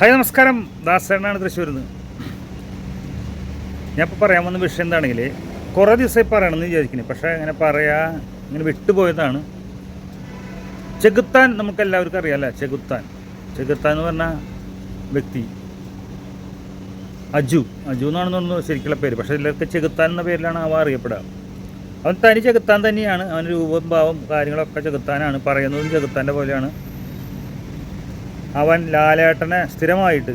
Hi നമസ്കാരം. ദാസേണാണ് തൃശ്ശൂരിൽ നിന്ന് ഞാൻ ഇപ്പോൾ പറയാൻ വന്ന വിഷയം എന്താണെങ്കിൽ കുറേ ദിവസമായി പറയണമെന്ന് വിചാരിക്കുന്നത് പക്ഷേ അങ്ങനെ പറയാ ഇങ്ങനെ വിട്ടുപോയതാണ്. ചെകുത്താൻ നമുക്ക് എല്ലാവർക്കും അറിയാമല്ല ചെകുത്താൻ. ചെകുത്താൻ എന്ന് പറഞ്ഞ വ്യക്തി. അജു. അജു എന്നാണ് തോന്നുന്നു ശരിക്കുള്ള പേര്. പക്ഷേ എല്ലാവർക്കും ചെകുത്താൻ എന്ന പേരിലാണ് അവ അറിയപ്പെടുക. അവൻ തനി ചെകുത്താൻ തന്നെയാണ്. അവൻ രൂപം ഭാവം കാര്യങ്ങളൊക്കെ ചെകുത്താനാണ്. പറയുന്നതും ചെകുത്താന്റെ പോലെയാണ്. അവൻ ലാലേട്ടനെ സ്ഥിരമായിട്ട്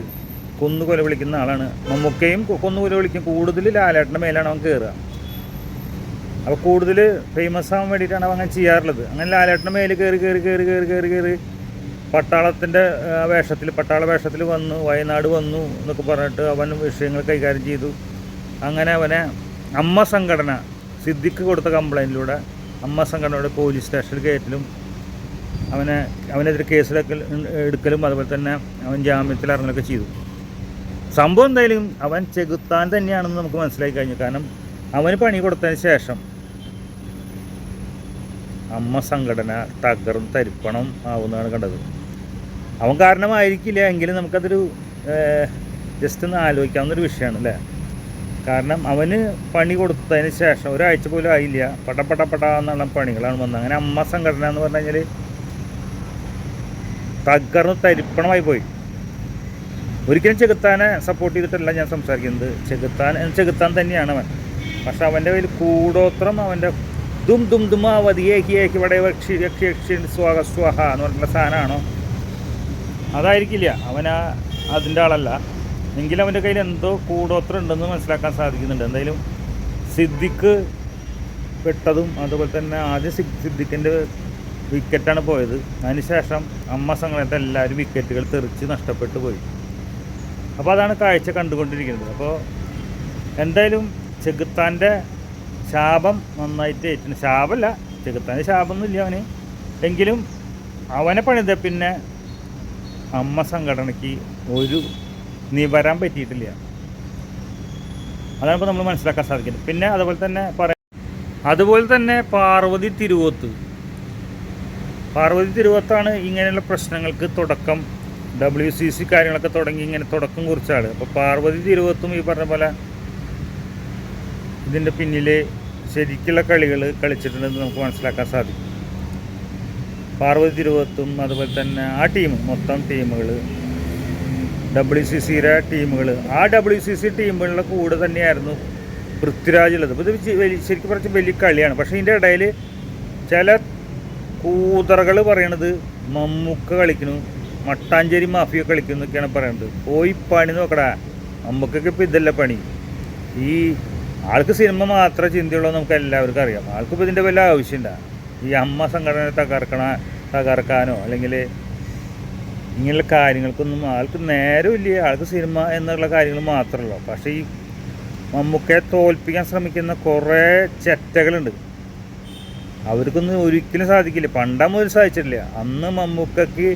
കൊന്നുകൊല വിളിക്കുന്ന ആളാണ്. മമ്മൂക്കയും കൊന്നുകൊല കൊന്നു കൊല വിളിക്കും. കൂടുതൽ ലാലേട്ടന്റെ മേലാണ് അവൻ കയറുക അപ്പോൾ കൂടുതൽ ഫേമസ് ആവാൻ വേണ്ടിയിട്ടാണ് അവൻ അങ്ങനെ ചെയ്യാറുള്ളത്. അങ്ങനെ ലാലേട്ടന്റെ മേൽ കയറി കയറി കയറി കയറി കയറി കയറി പട്ടാളത്തിന്റെ വേഷത്തിൽ പട്ടാള വേഷത്തിൽ വന്നു വയനാട് വന്നു എന്നൊക്കെ പറഞ്ഞിട്ട് അവൻ വിഷയങ്ങൾ കൈകാര്യം ചെയ്തു. അങ്ങനെ അവനെ അമ്മ സംഘടന സിദ്ദിഖ് കൊടുത്ത കംപ്ലൈന്റിലൂടെ അമ്മ സംഘടനയുടെ പോലീസ് സ്റ്റേഷനിൽ കയറ്റലും അവനെ അവനെതിരെ കേസിലൊക്കെ എടുക്കലും അതുപോലെ തന്നെ അവൻ ജാമ്യത്തിൽ ഇറങ്ങലൊക്കെ ചെയ്തു. സംഭവം എന്തായാലും അവൻ ചെകുത്താൻ തന്നെയാണെന്ന് നമുക്ക് മനസ്സിലാക്കി കഴിഞ്ഞു. കാരണം അവന് പണി കൊടുത്തതിന് ശേഷം അമ്മ സംഘടന തകർന്ന് തരിപ്പണം ആവുന്നതാണ് കണ്ടത്. അവൻ കാരണമായിരിക്കില്ല എങ്കിലും നമുക്കതൊരു ജസ്റ്റ് ഒന്ന് ആലോചിക്കാവുന്നൊരു വിഷയമാണ് അല്ലേ? കാരണം അവന് പണി കൊടുത്തതിന് ശേഷം ഒരാഴ്ച പോലും ആയില്ല. പട പട പട എന്നുള്ള പണികളാണ് വന്നത്. അങ്ങനെ അമ്മ സംഘടന എന്ന് പറഞ്ഞു കഴിഞ്ഞാൽ തകർന്ന് തരിപ്പണമായി പോയി. ഒരിക്കലും ചെകുത്താനെ സപ്പോർട്ട് ചെയ്തിട്ടല്ല ഞാൻ സംസാരിക്കുന്നത്. ചെകുത്താൻ ചെകുത്താൻ തന്നെയാണ് അവൻ. പക്ഷെ അവന്റെ കയ്യിൽ കൂടോത്രം അവന്റെ ദും ദും ദുമാവതി ഏകി ഏകി വട യക്ഷി യക്ഷി യക്ഷി സ്വാഹ സ്വാഹ എന്ന് പറഞ്ഞിട്ടുള്ള സാധനമാണോ? അതായിരിക്കില്ല. അവൻ ആ അതിന്റെ ആളല്ല. എങ്കിലും അവന്റെ കയ്യിൽ എന്തോ കൂടോത്രം ഉണ്ടെന്ന് മനസ്സിലാക്കാൻ സാധിക്കുന്നുണ്ട്. എന്തായാലും സിദ്ദിഖ് പെട്ടതും അതുപോലെ തന്നെ ആദ്യം സിദ്ധിക്കിന്റെ വിക്കറ്റാണ് പോയത്. അതിനുശേഷം അമ്മ സംഘടനത്തെ എല്ലാവരും വിക്കറ്റുകൾ തെറിച്ച് നഷ്ടപ്പെട്ടു പോയി. അപ്പോൾ അതാണ് കാഴ്ച കണ്ടുകൊണ്ടിരിക്കുന്നത്. അപ്പോൾ എന്തായാലും ചെകുത്താന്റെ ശാപം നന്നായിട്ട് ഏറ്റിന്. ശാപമല്ല ചെകുത്താന്റെ ശാപമൊന്നുമില്ല അവന്. എങ്കിലും അവനെ പണിത പിന്നെ അമ്മ സംഘടനയ്ക്ക് ഒരു നിവരാൻ പറ്റിയിട്ടില്ല. അതാണ് ഇപ്പോൾ നമ്മൾ മനസ്സിലാക്കാൻ സാധിക്കുന്നത്. പിന്നെ അതുപോലെ തന്നെ പറയാം. അതുപോലെ തന്നെ പാർവതി തിരുവോത്ത്. പാർവതി തിരുവത്താണ് ഇങ്ങനെയുള്ള പ്രശ്നങ്ങൾക്ക് തുടക്കം. ഡബ്ല്യു സി സി കാര്യങ്ങളൊക്കെ തുടങ്ങി ഇങ്ങനെ തുടക്കം കുറിച്ചാണ്. അപ്പോൾ പാർവതി തിരുവത്തും ഈ പറഞ്ഞ പോലെ ഇതിന്റെ പിന്നിൽ ശരിക്കുള്ള കളികൾ കളിച്ചിട്ടുണ്ടെന്ന് നമുക്ക് മനസ്സിലാക്കാൻ സാധിക്കും. പാർവതി തിരുവത്തും അതുപോലെ തന്നെ ആ ടീം മൊത്തം ടീമുകൾ ഡബ്ല്യു സി സിയുടെ ടീമുകൾ ആ ഡബ്ല്യു സി സി ടീമുകളുടെ കൂടെ തന്നെയായിരുന്നു പൃഥ്വിരാജ് ഉള്ളത്. അപ്പോൾ ഇത് ശരിക്കും പറഞ്ഞാൽ വലിയ കളിയാണ്. പക്ഷേ ഇതിന്റെ ഇടയിൽ ചില കൂതറകൾ പറയണത് മമ്മൂക്ക കളിക്കുന്നു മട്ടാഞ്ചേരി മാഫിയ കളിക്കുന്നു എന്നൊക്കെയാണ് പറയുന്നത് പോയി പണി നോക്കടാ. നമുക്കൊക്കെ ഇപ്പോൾ ഇതല്ല പണി. ഈ ആൾക്ക് സിനിമ മാത്രമേ ചിന്തയുള്ളൂ നമുക്ക് എല്ലാവർക്കും അറിയാം. ആൾക്കിപ്പോൾ ഇതിന്റെ വല്ല ആവശ്യമില്ല ഈ അമ്മ സംഘടന തകർക്കണ തകർക്കാനോ അല്ലെങ്കിൽ ഇങ്ങനെയുള്ള കാര്യങ്ങൾക്കൊന്നും ആൾക്ക് നേരമില്ല ആൾക്ക് സിനിമ എന്നുള്ള കാര്യങ്ങൾ മാത്രമല്ലോ പക്ഷേ ഈ മമ്മൂക്കയെ തോൽപ്പിക്കാൻ ശ്രമിക്കുന്ന കുറേ ചെറ്റകളുണ്ട്. അവർക്കൊന്നും ഒരിക്കലും സാധിക്കില്ല. പണ്ടാ സാധിച്ചിട്ടില്ല. അന്ന് മമ്മൂക്കയ്ക്ക്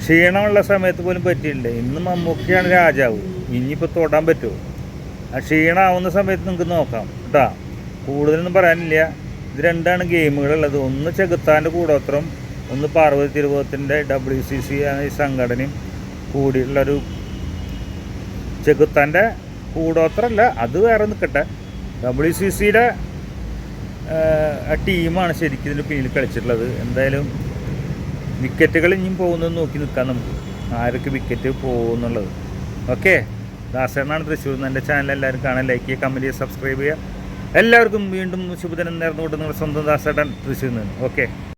ക്ഷീണമുള്ള സമയത്ത് പോലും പറ്റിയില്ല ഇന്ന് മമ്മൂക്കയാണ് രാജാവ്. ഇനിയിപ്പോൾ തൊടാൻ പറ്റുമോ? ആ ക്ഷീണമാവുന്ന സമയത്ത് നിങ്ങൾക്ക് നോക്കാം. കേട്ടാ കൂടുതലൊന്നും പറയാനില്ല. ഇത് രണ്ടാണ് ഗെയിമുകളുള്ളത്. ഒന്ന് ചെകുത്താന്റെ കൂടോത്രം ഒന്ന് പാർവതി തിരുവോത്തിന്റെ ഡബ്ല്യു സി സി എന്ന ഈ സംഘടനയും കൂടിയുള്ളൊരു ചെകുത്താന്റെ കൂടോത്രമല്ല. അത് വേറെ നിൽക്കട്ടെ ഡബ്ല്യു സി സിയുടെ ആ ടീമാണ് ശരിക്കും ഇതിന്റെ പിന്നിൽ കളിച്ചിട്ടുള്ളത്. എന്തായാലും വിക്കറ്റുകൾ ഇനിയും പോകുന്നത് നോക്കി നിൽക്കാം നമുക്ക്. ആരൊക്കെ വിക്കറ്റ് പോകുന്നുള്ളത്. ഓക്കെ ദാസേണാണ് തൃശ്ശൂർ എന്റെ ചാനൽ എല്ലാവരും കാണാൻ ലൈക്ക് ചെയ്യുക കമന്റ് ചെയ്യുക സബ്സ്ക്രൈബ് ചെയ്യുക. എല്ലാവർക്കും വീണ്ടും ശുഭദിനം നേർന്നുകൊണ്ട് നിങ്ങളുടെ സ്വന്തം ദാസേട്ടൻ തൃശ്ശൂരിൽ നിന്ന്. ഓക്കെ